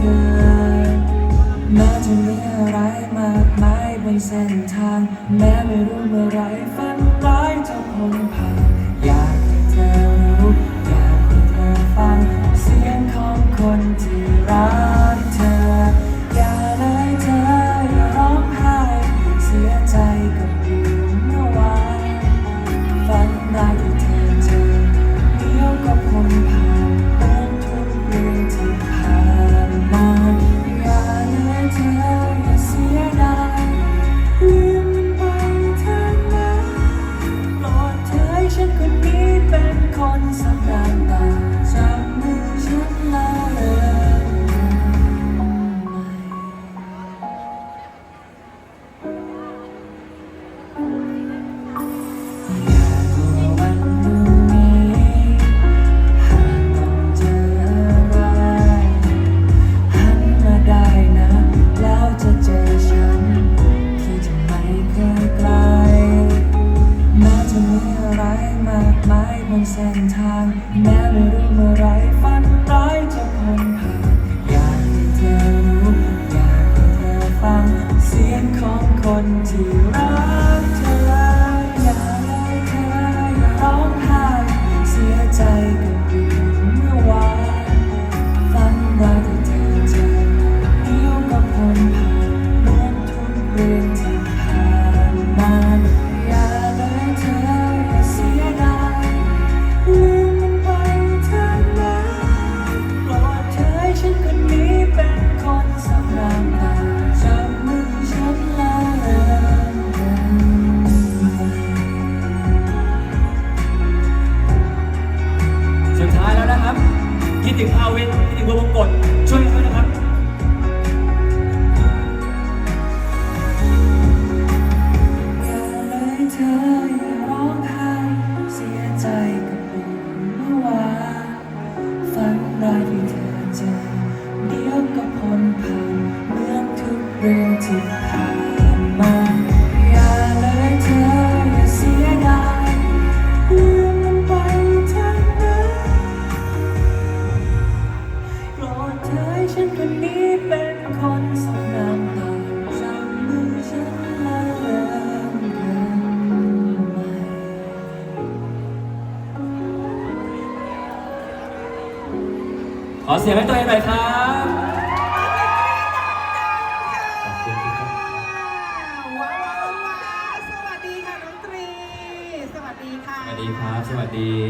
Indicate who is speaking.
Speaker 1: ธอแม้จะมีอะไรมากมายบนเส้นทาง แม้ไม่รู้เมื่อไรฝันร้ายจะคงผ่าน con sóng đang มากมายบนเส้นทาง แม้ไม่รู้เมื่อไรฝันร้ายจะผ่านผ่านอยากให้เธอรู้ อยากให้เธอฟัง เสียงของคนที่รัก เรื่องที่ผ่านมาอย่าเลยเธออย่าเสียดายลืมมันไปเถอะนะรดเธอฉันคนนี้เป็นคนส่
Speaker 2: งน้ำ
Speaker 1: ตาจับมือฉันและเริ่กันใหม่
Speaker 2: ขอเสียงให้ตัวเองหน่อยครับ สวัสดี